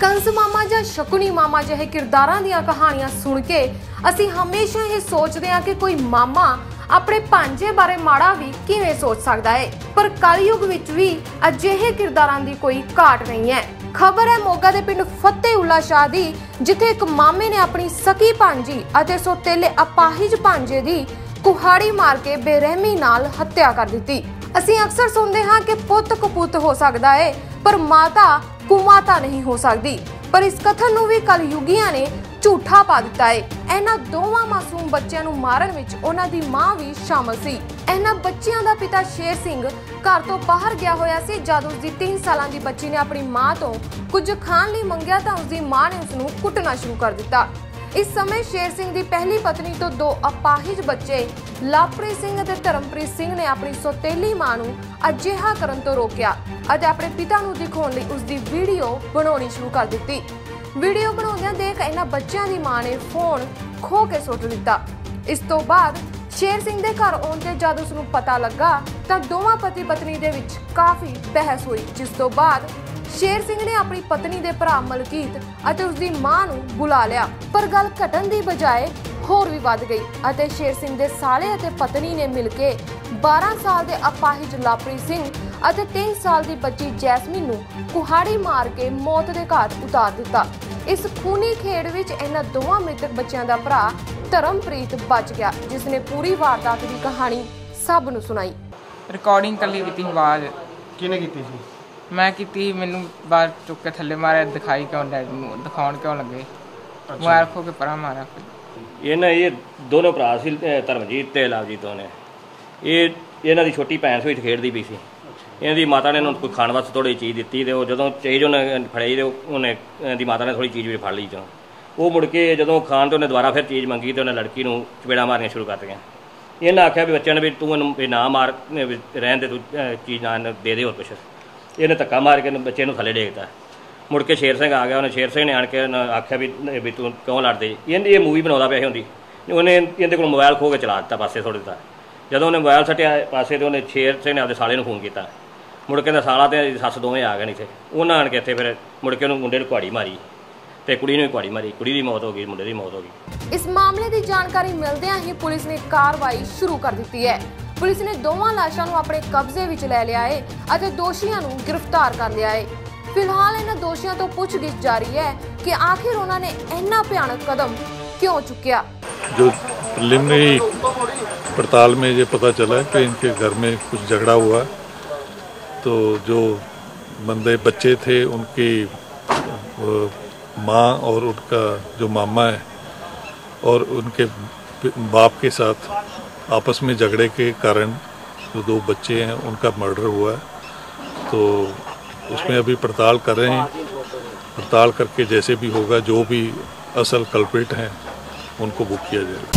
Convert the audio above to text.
ਕੰਸ ਮਾਮਾ ਜਾਂ ਸ਼ਕੁਨੀ ਮਾਮਾ ਜਿਹੇ ਕਿਰਦਾਰਾਂ ਦੀਆਂ ਕਹਾਣੀਆਂ ਸੁਣ ਕੇ ਅਸੀਂ ਹਮੇਸ਼ਾ ਇਹ ਸੋਚਦੇ ਹਾਂ ਕਿ ਕੋਈ ਮਾਮਾ ਆਪਣੇ ਭਾਂਜੇ ਬਾਰੇ ਮਾੜਾ ਵੀ ਕਿਵੇਂ ਸੋਚ ਸਕਦਾ ਹੈ। ਪਰ ਕਲਯੁਗ ਵਿੱਚ ਵੀ ਅਜਿਹੇ ਕਿਰਦਾਰਾਂ ਦੀ ਕੋਈ ਘਾਟ ਨਹੀਂ ਹੈ। ਖਬਰ ਹੈ ਮੋਗਾ ਦੇ ਪਿੰਡ ਫਤਿਹਉੱਲਾ ਸ਼ਾਹ ਦੀ, ਜਿੱਥੇ ਇੱਕ ਮਾਮੇ ਨੇ ਆਪਣੀ ਸਕੀ ਭਾਂਜੀ ਅਤੇ ਸੋਤੇਲੇ ਅਪਾਹਿਜ ਭਾਂਜੇ ਦੀ ਕੁਹਾੜੀ ਮਾਰ ਕੇ ਬੇਰਹਿਮੀ ਨਾਲ ਹੱਤਿਆ ਕਰ ਦਿੱਤੀ। ਅਸੀਂ ਅਕਸਰ ਸੁਣਦੇ ਹਾਂ ਕਿ ਪੁੱਤ ਕਪੁੱਤ ਹੋ ਸਕਦਾ ਹੈ ਪਰ ਮਾਤਾ ਕੁਮਾਤਾ ਨਹੀਂ ਹੋ ਸਕਦੀ। ਪਰ ਇਸ ਕਥਨ ਨੂੰ ਵੀ ਕਲਯੁਗੀਆਂ ਨੇ ਝੂਠਾ ਪਾ ਦਿੱਤਾ ਹੈ ਇਹਨਾਂ ਦੋਵਾਂ ਮਾਸੂਮ ਬੱਚਿਆਂ ਨੂੰ ਮਾਰਨ ਵਿੱਚ ਉਹਨਾਂ ਦੀ ਮਾਂ ਵੀ ਸ਼ਾਮਲ ਸੀ। ਇਹਨਾਂ ਬੱਚਿਆਂ ਦਾ ਪਿਤਾ ਸ਼ੇਰ ਸਿੰਘ ਘਰ ਤੋਂ ਬਾਹਰ ਗਿਆ ਹੋਇਆ ਸੀ, ਜਦ ਉਸ ਦੀ 3 ਸਾਲਾਂ ਦੀ ਬੱਚੀ ਨੇ ਆਪਣੀ ਮਾਂ ਤੋਂ ਕੁਝ ਖਾਣ ਲਈ ਮੰਗਿਆ ਤਾਂ ਉਸ ਦੀ ਮਾਂ ਨੇ ਉਸ ਨੂੰ ਕੁੱਟਣਾ ਸ਼ੁਰੂ ਕਰ ਦਿੱਤਾ। ਇਸ ਸਮੇਂ ਸ਼ੇਰ ਸਿੰਘ ਦੀ ਪਹਿਲੀ ਪਤਨੀ ਤੋਂ ਦੋ ਅਪਾਹਿਜ ਬੱਚੇ, ਲਾਪ੍ਰੀਤ ਸਿੰਘ ਅਤੇ ਧਰਮਪ੍ਰੀਤ ਸਿੰਘ ਨੇ ਆਪਣੀ ਸੋਤੇਲੀ ਮਾਂ ਨੂੰ ਅਜਿਹਾ ਕਰਨ ਤੋਂ ਰੋਕਿਆ। ਅਤੇ ਆਪਣੇ ਪਿਤਾ ਨੂੰ ਦਿਖਾਉਣ ਲਈ ਉਸ ਦੀ ਵੀਡੀਓ ਬਣਾਉਣੀ ਸ਼ੁਰੂ ਕਰ ਦਿੱਤੀ। ਵੀਡੀਓ ਬਣਾਉਂਦਿਆਂ ਦੇਖ ਇਹਨਾਂ ਬੱਚਿਆਂ ਦੀ ਮਾਂ ਨੇ ਫੋਨ ਖੋ ਕੇ ਸੁੱਟ ਦਿੱਤਾ। ਇਸ ਤੋਂ ਬਾਅਦ ਸ਼ੇਰ ਸਿੰਘ ਦੇ ਘਰ ਆਉਣ ਤੇ ਜਦ ਉਸ ਨੂੰ ਪਤਾ ਲੱਗਾ ਤਾਂ ਦੋਵਾਂ ਪਤੀ ਪਤਨੀ ਦੇ ਵਿੱਚ ਕਾਫੀ ਬਹਿਸ ਹੋਈ, ਜਿਸ ਤੋਂ ਬਾਅਦ ਸ਼ੇਰ ਸਿੰਘ ਨੇ ਆਪਣੀ ਪਤਨੀ ਦੇ ਭਰਾ ਮਲਕੀਤ ਅਤੇ ਉਸ ਦੀ ਮਾਂ ਨੂੰ ਬੁਲਾ ਲਿਆ ਪਰ ਗੱਲ ਘਟਣ ਦੀ ਬਜਾਏ ਹੋਰ ਵੀ ਵੱਧ ਗਈ ਅਤੇ ਸ਼ੇਰ ਸਿੰਘ ਦੇ ਸਾਲੇ ਅਤੇ ਪਤਨੀ ਨੇ ਮਿਲ ਕੇ 12 ਸਾਲ ਦੇ ਅਪਾਹਿਜ ਲਾਪ੍ਰੀਤ ਸਿੰਘ ਅਤੇ 3 ਸਾਲ ਦੀ ਬੱਚੀ ਜੈਸਮੀਨ ਨੂੰ ਕੁਹਾੜੀ ਮਾਰ ਕੇ ਮੌਤ ਦੇ ਘਾਟ ਉਤਾਰ ਦਿੱਤਾ। ਇਸ ਖੂਨੀ ਖੇਡ ਵਿੱਚ ਇਹਨਾਂ ਦੋਵਾਂ ਮ੍ਰਿਤਕ ਬੱਚਿਆਂ ਦਾ ਭਰਾ ਧਰਮਪ੍ਰੀਤ ਬਚ ਗਿਆ ਜਿਸ ਨੇ ਪੂਰੀ ਵਾਰਦਾਤ ਦੀ ਕਹਾਣੀ ਸਭ ਨੂੰ ਸੁਣਾਈ। ਰਿਕਾਰਡਿੰਗ ਕੱਲੀ ਕੀਤੀ ਆਵਾਜ਼ ਕਿਹਨੇ ਕੀਤੀ ਸੀ? ਮੈਂ ਕੀਤੀ ਮੈਨੂੰ ਬਾਹਰ ਚੁੱਕ ਕੇ ਥੱਲੇ ਮਾਰਿਆ ਦਿਖਾਈ ਕਿਉਂ ਡੈਡੀ ਨੂੰ ਦਿਖਾਉਣ ਕਿਉਂ ਲੱਗੇ? ਮੋਬਾਈਲ ਖੋ ਕੇ ਪਰਾਂ ਮਾਰਿਆ। ਫਿਰ। ਇਹ ਨਾ ਇਹ ਦੋਨੋਂ ਭਰਾ ਸੀ ਅਹ ਧਰਮਜੀਤ ਤੇ ਲਵਜੀਤ ਦੋਨੇ। ਇਹ ਇਹਨਾਂ ਦੀ ਛੋਟੀ ਭੈਣ ਸੀ ਖੇਡਦੀ ਪਈ ਸੀ। ਇਹਨਾਂ ਦੀ ਮਾਤਾ ਨੇ ਇਹਨੂੰ ਕੋਈ ਖਾਣ ਵਾਸਤੇ ਥੋੜੀ ਚੀਜ਼ ਦਿੱਤੀ ਤੇ ਉਹ ਜਦੋਂ ਚੀਜ਼ ਉਹਨੇ ਫੜਾਈ ਤੇ ਉਹਨੇ ਇਹਦੀ ਮਾਤਾ ਨੇ ਥੋੜੀ ਚੀਜ਼ ਵੀ ਫੜ ਲਈ ਚੋਂ। ਉਹ ਮੁੜ ਕੇ ਜਦੋਂ ਖਾਣ ਤੋਂ ਉਹਨੇ ਦੁਬਾਰਾ ਫਿਰ ਚੀਜ਼ ਮੰਗੀ ਤੇ ਉਹਨੇ ਲੜਕੀ ਨੂੰ ਚਪੇੜਾ ਮਾਰਨੀਆਂ ਸ਼ੁਰੂ ਕਰ ਦਿੱਤੀਆਂ। ਇਹਨਾਂ ਆਖਿਆ ਵੀ ਬੱਚਿਆਂ ਨੇ ਵੀ ਤੂੰ ਇਹਨੂੰ ਵੀ ਨਾ ਮਾਰ ਵੀ ਰਹਿਣ ਦੇ ਤੂੰ ਅਹ ਚੀਜ਼ ਨਾ ਇਹਨੂੰ ਦੇ ਦੇ ਹੋਰ ਕੁਛ। ਇਹਨੇ ਧੱਕਾ ਮਾਰ ਕੇ ਬੱਚੇ ਨੂੰ ਥੱਲੇ ਡੇਗਤਾ। ਮੁੜ ਕੇ ਸ਼ੇਰ ਸਿੰਘ ਆ ਗਿਆ, ਉਹਨੇ ਸ਼ੇਰ ਸਿੰਘ ਨੇ ਆਣ ਕੇ ਆਖਿਆ ਵੀ ਵੀ ਤੂੰ ਕਿਉਂ ਲੜਦੇ? ਇਹਦੀ ਇਹ ਮੂਵੀ ਬਣਾਉਂਦਾ ਪਿਆ ਹੁੰਦੀ ਉਹਨੇ ਇਹਦੇ ਕੋਲ ਮੋਬਾਈਲ ਖੋ ਕੇ ਚਲਾ ਦਿੱਤਾ ਪਾਸੇ ਥੋੜ੍ਹਾ ਦਿੱਤਾ ਜਦੋਂ ਉਹਨੇ ਮੋਬਾਈਲ ਸੱਟਿਆ ਪਾਸੇ ਤੇ ਉਹਨੇ ਸ਼ੇਰ ਸਿੰਘ ਨੇ ਆਪਦੇ ਸਾਲੇ ਨੂੰ ਫੋਨ ਕੀਤਾ। ਮੁੜ ਕੇ ਦਾ ਸਾਲਾ ਤੇ ਸੱਸ ਦੋਵੇਂ ਆ ਗਏ ਨੇ ਇੱਥੇ। ਉਹਨਾਂ ਆਣ ਕੇ ਇੱਥੇ ਫਿਰ ਮੁੜ ਕੇ ਉਹਨੂੰ ਮੁੰਡੇ ਨੂੰ ਕੁਹਾੜੀ ਮਾਰੀ। ਤੇ ਕੁੜੀ ਨੂੰ ਵੀ ਕੁਹਾੜੀ ਮਾਰੀ। ਕੁੜੀ ਦੀ ਮੌਤ ਹੋ ਗਈ, ਮੁੰਡੇ ਦੀ ਮੌਤ ਹੋ ਗਈ। ਇਸ ਮਾਮਲੇ ਦੀ ਜਾਣਕਾਰੀ ਮਿਲਦਿਆਂ ਹੀ ਪੁਲਿਸ ਨੇ ਕਾਰਵਾਈ ਸ਼ੁਰੂ ਕਰ ਦਿੱਤੀ ਹੈ। ਪੁਲਿਸ ਨੇ ਦੋਵਾਂ ਲਾਸ਼ਾਂ ਨੂੰ ਆਪਣੇ ਕਬਜ਼ੇ ਵਿੱਚ ਲੈ ਲਿਆ ਹੈ ਅਤੇ ਦੋਸ਼ੀਆਂ ਨੂੰ ਗ੍ਰਿਫਤਾਰ ਕਰ ਲਿਆ ਹੈ ਫਿਲਹਾਲ ਇਹਨਾਂ ਦੋਸ਼ੀਆਂ ਤੋਂ ਪੁੱਛਗਿੱਛ ਜਾਰੀ ਹੈ ਕਿ ਆਖਿਰ ਉਹਨਾਂ ਨੇ ਇੰਨਾ ਭਿਆਨਕ ਕਦਮ ਕਿਉਂ ਚੁੱਕਿਆ जो प्रिलिमिनरी पड़ताल में ये पता चला है कि इनके घर में कुछ झगड़ा हुआ तो जो बंदे बच्चे थे उनकी अ, माँ और उनका जो मामा है और उनके बाप के साथ आपस में झगड़े के कारण जो दो बच्चे हैं, उनका मर्डर हुआ है। तो उसमें अभी पड़ताल कर रहे हैं। पड़ताल करके जैसे भी होगा, जो भी असल कल्प्रिट हैं, उनको बुक किया जाएगा।